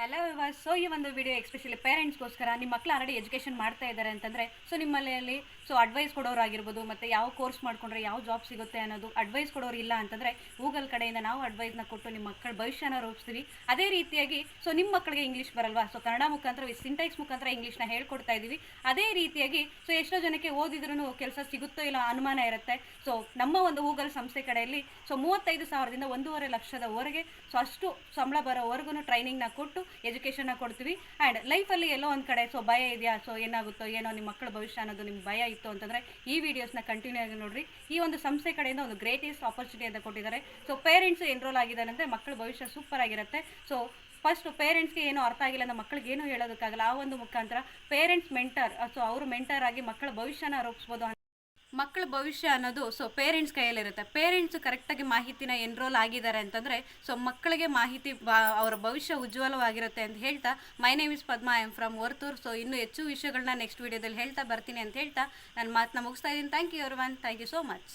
Hello so ಈ ಒಂದು video especially ಪೇರೆಂಟ್ಸ್ಗೋಸ್ಕರ ನಿಮ್ಮ ಮಕ್ಕಳು ಆಲ್ರೆಡಿ ಎಜುಕೇಷನ್ ಮಾಡ್ತಾ ಇದ್ದಾರೆ ಅಂತಂದರೆ ಸೊ ನಿಮ್ಮಲ್ಲಿ ಸೊ ಅಡ್ವೈಸ್ ಕೊಡೋರು ಆಗಿರ್ಬೋದು, ಮತ್ತು ಯಾವ ಕೋರ್ಸ್ ಮಾಡ್ಕೊಂಡ್ರೆ ಯಾವ ಜಾಬ್ ಸಿಗುತ್ತೆ ಅನ್ನೋದು ಅಡ್ವೈಸ್ ಕೊಡೋರು ಇಲ್ಲ ಅಂತಂದರೆ ಗೂಗಲ್ ಕಡೆಯಿಂದ ನಾವು ಅಡ್ವೈಸ್ನ ಕೊಟ್ಟು ನಿಮ್ಮ ಮಕ್ಕಳ ಭವಿಷ್ಯನ ರೂಪಿಸ್ತೀವಿ. ಅದೇ ರೀತಿಯಾಗಿ ಸೊ ನಿಮ್ಮ ಮಕ್ಕಳಿಗೆ ಇಂಗ್ಲೀಷ್ ಬರಲ್ವಾ? ಸೊ ಕನ್ನಡ ಮುಖಾಂತರ ಸಿಂಟೆಕ್ಸ್ ಮುಖಾಂತರ ಇಂಗ್ಲೀಷ್ನ ಹೇಳ್ಕೊಡ್ತಾ ಇದ್ದೀವಿ ಅದೇ ರೀತಿಯಾಗಿ ಸೊ ಎಷ್ಟೋ ಜನಕ್ಕೆ ಓದಿದ್ರೂ ಕೆಲಸ ಸಿಗುತ್ತೋ ಇಲ್ಲ ಅನುಮಾನ ಇರುತ್ತೆ. ಸೊ ನಮ್ಮ ಒಂದು ಗೂಗಲ್ ಸಂಸ್ಥೆ ಕಡೆಯಲ್ಲಿ ಸೊ ಮೂವತ್ತೈದು ಸಾವಿರದಿಂದ ಒಂದೂವರೆ ಲಕ್ಷದವರೆಗೆ ಸೊ ಅಷ್ಟು ಸಂಬಳ ಬರೋವರೆಗೂ ಟ್ರೈನಿಂಗ್ನ ಕೊಟ್ಟು ಎಜುಕೇಷನ್ನ ಕೊಡ್ತೀವಿ. ಆ್ಯಂಡ್ ಲೈಫಲ್ಲಿ ಎಲ್ಲೋ ಒಂದು ಕಡೆ ಸೊ ಭಯ ಇದೆಯಾ? ಸೊ ಏನಾಗುತ್ತೋ ಏನೋ ನಿಮ್ಮ ಮಕ್ಕಳ ಭವಿಷ್ಯ ಅನ್ನೋದು ನಿಮ್ಗೆ ಭಯ ಇತ್ತು ಅಂತಂದರೆ ಈ ವಿಡಿಯೋಸ್ನ ಕಂಟಿನ್ಯೂ ಆಗಿ ನೋಡಿರಿ. ಈ ಒಂದು ಸಂಸ್ಥೆ ಕಡೆಯಿಂದ ಒಂದು ಗ್ರೇಟೆಸ್ಟ್ ಆಪರ್ಚುನಿಟಿ ಅಂತ ಕೊಟ್ಟಿದ್ದಾರೆ. ಸೊ ಪೇರೆಂಟ್ಸ್ ಎನ್ರೋಲ್ ಆಗಿದ್ದಾರೆ ಅಂದರೆ ಮಕ್ಕಳ ಭವಿಷ್ಯ ಸೂಪರ್ ಆಗಿರುತ್ತೆ. ಸೊ ಫಸ್ಟ್ ಪೇರೆಂಟ್ಸ್ಗೆ ಏನೂ ಅರ್ಥ ಆಗಿಲ್ಲ ನಮ್ಮ ಮಕ್ಕಳಿಗೆ ಏನೂ ಹೇಳೋದಕ್ಕಾಗಲ್ಲ. ಆ ಒಂದು ಮುಖಾಂತರ ಪೇರೆಂಟ್ಸ್ ಮೆಂಟರ್ ಸೊ ಅವರು ಮೆಂಟರ್ ಆಗಿ ಮಕ್ಕಳ ಭವಿಷ್ಯನ ರೂಪಿಸ್ಬೋದು ಮಕ್ಕಳ ಭವಿಷ್ಯ ಅನ್ನೋದು ಸೊ ಪೇರೆಂಟ್ಸ್ ಕೈಯಲ್ಲಿರುತ್ತೆ. ಪೇರೆಂಟ್ಸ್ ಕರೆಕ್ಟಾಗಿ ಮಾಹಿತಿನ ಎನ್ರೋಲ್ ಆಗಿದ್ದಾರೆ ಅಂತಂದರೆ ಸೊ ಮಕ್ಕಳಿಗೆ ಮಾಹಿತಿ ಅವರ ಭವಿಷ್ಯ ಉಜ್ವಲವಾಗಿರುತ್ತೆ ಅಂತ ಹೇಳ್ತಾ my name is Padma I from Varthur so ಇನ್ನೂ ಹೆಚ್ಚು ವಿಷಯಗಳನ್ನ ನೆಕ್ಸ್ಟ್ ವೀಡಿಯೋದಲ್ಲಿ ಹೇಳ್ತಾ ಬರ್ತೀನಿ ಅಂತ ಹೇಳ್ತಾ, ನಾನು ಮಾತನ್ನ ಮುಗಿಸ್ತಾ ಇದ್ದೀನಿ. Thank you everyone thank you so much